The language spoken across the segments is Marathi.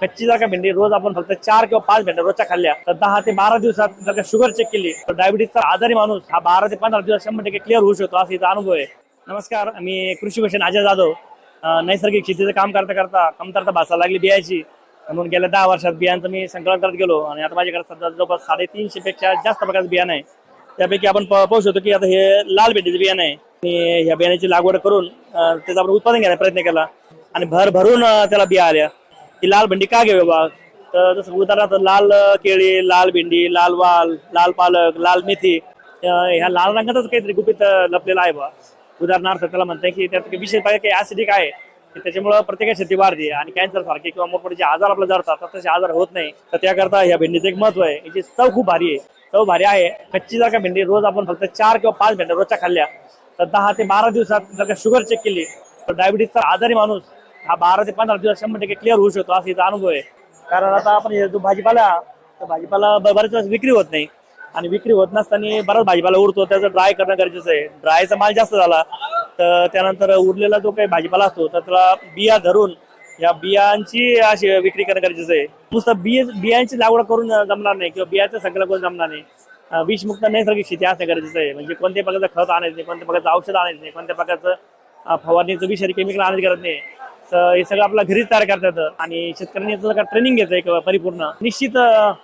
कच्ची जर का भेंडी रोज आपण फक्त चार किंवा पाच भेंड्या रोजच्या खाल्ल्या. तर दहा ते बारा दिवसात जर का शुगर चेक केली तर डायबिटीसचा आजारी माणूस हा बारा ते पंधरा दिवस शंभर टक्के क्लिअर होऊ शकतो असा इथं अनुभव आहे. नमस्कार मी कृषी भूषण अजय जाधव. नैसर्गिक शेतीचं काम करता करता कमतरता भासा लागली बियाची. म्हणून गेल्या दहा वर्षात बियांचं मी संकलन करत गेलो आणि आता माझ्याकडे सध्या जवळपास साडेतीनशे पेक्षा जास्त प्रकारचं बियाणं आहे. त्यापैकी आपण पाहू शकतो की आता हे लाल भेंडीचं बियाणं आहे. मी ह्या बियाण्याची लागवड करून त्याचा त्याचं आपण उत्पादन घेण्याचा प्रयत्न केला. आणि भर भरून त्याला बिया आल्या. ही लाल भेंडी का घ्यावी बा तर जसं उदाहरणार्थ लाल केळी लाल भेंडी लाल वाल लाल पालक लाल मेथी ह्या लाल रंगातच काहीतरी गुपित लपलेला आहे बा. उदाहरणार्थ त्याला म्हणताय की त्यात काही विशेष पाहिजे काही ऍसिडिक आहे. त्याच्यामुळं प्रत्येक शेती वाढते आणि कॅन्सर सारखे किंवा मोठमोठे जे आजार आपल्याला जडतात तसे आजार होत नाही. तर त्याकरता ह्या भेंडीचं एक महत्त्व आहे. याची चव खूप भारी आहे. चव भारी आहे. कच्ची जर का भेंडी रोज आपण फक्त चार किंवा पाच भेंड्या रोजच्या खाल्ल्या तर दहा ते बारा दिवसात जर का शुगर चेक केली तर डायबिटीसचा आजारी माणूस हा बारा ते पंधरा दिवस शंभर टक्के क्लिअर होऊ शकतो असा अनुभव आहे. कारण आता आपण हे जो भाजीपाला तर भाजीपाला ब- बऱ्याच वेळेस विक्री होत नाही. आणि विक्री होत नसताना बराच भाजीपाला उरतो त्याचं ड्राय करणं गरजेचं आहे. ड्रायचा माल जास्त झाला तर त्यानंतर उरलेला जो काही भाजीपाला असतो तर त्याला बिया धरून या बियांची अशी विक्री करणं गरजेचं आहे. नुसतं बिय बियांची लागवड करून जमणार नाही किंवा बियाचं संकलन करून जमणार नाही. अं, विषमुक्त नैसर्गिक शेती असणं गरजेचं आहे. म्हणजे कोणत्या प्रकारचं खत आणायचं नाही कोणत्या प्रकारचं औषध आणायचं नाही कोणत्या प्रकारचं अं, फवारणीचं विषारी केमिकल आणायची गरज नाही. तर हे सगळं आपल्या घरीच तयार करता येतं. आणि शेतकऱ्यांनी जर का ट्रेनिंग घेतं एक परिपूर्ण. निश्चित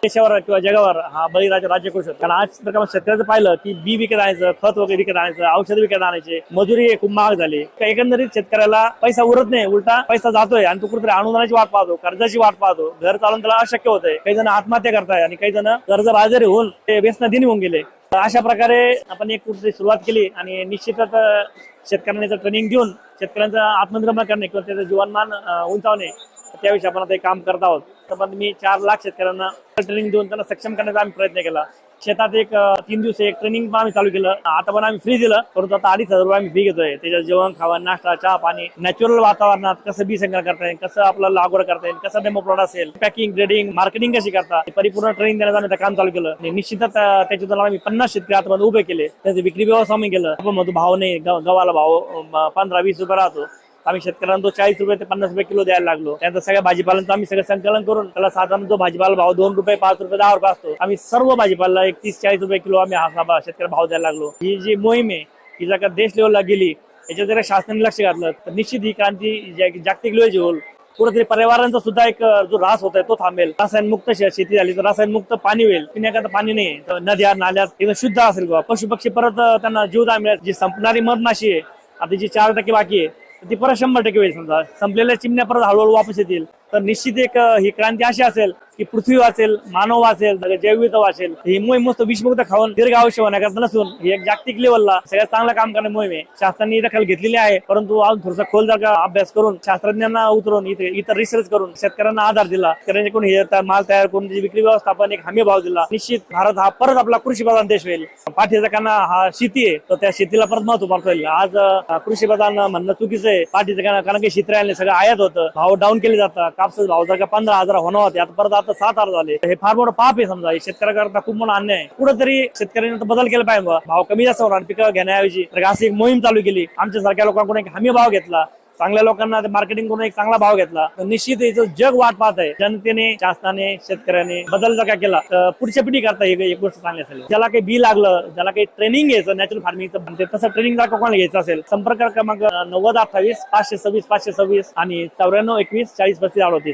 देशावर किंवा जगावर हा बळीराजा राज्य करू शकतो. कारण आज जर का शेतकऱ्याचं पाहिलं की बी विकत आणायचं खत वगैरे विकत आणायचं औषध विकत आणायचे. मजुरी खूप महाग झाली. एकंदरीत शेतकऱ्याला पैसा उरत नाही उलटा पैसा जातोय. आणि तो कुठेतरी अनुदानाची वाट पाहतो कर्जाची वाट पाहतो. घर चालून त्याला अशक्य होतंय. काही जण आत्महत्या करताय आणि काही जण कर्ज बाजारी होऊन ते व्यसनाधीन होऊन गेले. अशा प्रकारे आपण एक कुठेतरी सुरुवात केली आणि निश्चितच शेतकऱ्यांना याचं ट्रेनिंग देऊन शेतकऱ्यांचं आत्मनिर्भर करणे किंवा त्याचं जीवनमान उंचावणे त्याविषयी आपण आता काम करत आहोत. तर मी चार लाख शेतकऱ्यांना ट्रेनिंग देऊन त्यांना सक्षम करण्याचा आम्ही प्रयत्न केला. शेतात एक तीन दिवस एक ट्रेनिंग पण आम्ही चालू केलं. आता पण आम्ही फ्री दिलं परंतु आता अडीच हजार रुपये आम्ही फी घेतोय. त्याच्यात जेवण खावण नाश्ता चहा पाणी नॅचरल वातावरणात कसं बी संकलन करता येईल कसं आपलं लागवड करता येईल कसं डेमो प्लॉट असेल पॅकिंग ग्रेडिंग मार्केटिंग कशी करता परिपूर्ण ट्रेनिंग देण्याचं आम्ही काम चालू केलं. आणि निश्चितच त्याच्यातून आम्ही पन्नास शेतकरी आतमध्ये उभे केले. त्याचे विक्री व्यवस्था आम्ही केलं. आपण म्हणतो भाव नाही गव्हाला भाव पंधरा वीस रुपये राहतो. आम्ही शेतकऱ्यांना तो चाळीस रुपये ते पन्नास रुपये किलो द्यायला लागलो. त्यानंतर सगळ्या भाजीपाल्यांचं आम्ही सगळं संकलन करून त्याला साधारण जो भाजीपाला भाव दोन रुपये पाच रुपये दहा रुपये असतो. आम्ही सर्व भाजीपाला एक तीस चाळीस रुपये किलो आम्ही हा शेतकरी भाव द्यायला लागलो. ही जी मोहीम आहे ही जर का देश लेवलला गेली याच्यात जर शासनाने लक्ष घातलं तर निश्चित ही क्रांती जागतिक लेवलची होईल. कुठेतरी पर्यावरणाचा सुद्धा एक जो ऱ्हास होत आहे तो थांबेल. रासायनमुक्त शेती झाली तर रासायनमुक्त पाणी होईल. पिण्याकरता पाणी नाही तर नद्या नाल्यात एकदम शुद्ध असेल किंवा पशु पक्षी परत त्यांना जीवदान मिळेल जी संपणारी मधमाशी आहे आता जी चार टक्के बाकी आहे ती परत शंभर टक्के होईल समजा. संपलेल्या चिमण्या परत हळूहळू वापस येतील. तर निश्चित एक ही क्रांती अशी असेल की पृथ्वी वाचेल मानव वाचेल जैविक वाचेल. ही मोहीम मस्त विषमुक्त खाऊन दीर्घ आयुष्य होण्याकरता नसून ही एक जागतिक लेवलला सगळ्यात चांगलं काम करणे मोहीम आहे. शास्त्रांनी दखल घेतलेली आहे परंतु अजून थोडासा खोल जागा अभ्यास करून शास्त्रज्ञांना उतरून इथे इतर रिसर्च करून शेतकऱ्यांना आधार दिला. शेतकऱ्यांकडून हे माल तयार करून त्याची विक्री व्यवस्थापन एक हमी भाव दिला. निश्चित भारत हा परत आपला कृषी प्रधान देश होईल. पाठीजकांना हा शेती आहे तर त्या शेतीला परत महत्त्व प्राप्त होईल आज कृषी प्रधान म्हणणं चुकीचं आहे. पाठीजकांना कारण की शेतकऱ्यांनी सगळं आयात होतं. भाव डाऊन केले जातात. कापसाचा भाव जर का पंधरा हजार होणार होते आता परत आता सात हजार झाले. हे फार मोठं पाप आहे समजा. शेतकऱ्याकरता खूप मोठा अन्याय आहे. कुठेतरी शेतकऱ्यांनी बदल केला पाहिजे भाव कमी जास्त होणार पिकं घेण्याऐवजी. तर अशी एक मोहीम चालू केली. आमच्या सारख्या लोकांकडून एक हमी भाव घेतला. चांगल्या लोकांना मार्केटिंग करून एक चांगला भाव घेतला. तर निश्चित याचं जग वाट पाहत आहे जनतेने शासनाने शेतकऱ्याने बदल जर का केला तर पुढच्या पिढी करता ही एक गोष्ट चांगली असेल. ज्याला काही बी लागलं ज्याला काही ट्रेनिंग घ्यायचं नॅचरल फार्मिंगचं तसं ट्रेनिंग जर कोणाला घ्यायचं असेल संपर्क क्रमांक नव्वद अठ्ठावीस पाचशे सव्वीस पाचशे सव्वीस आणि चौऱ्याण्णव एकवीस चाळीस पस्तीस अडतीस.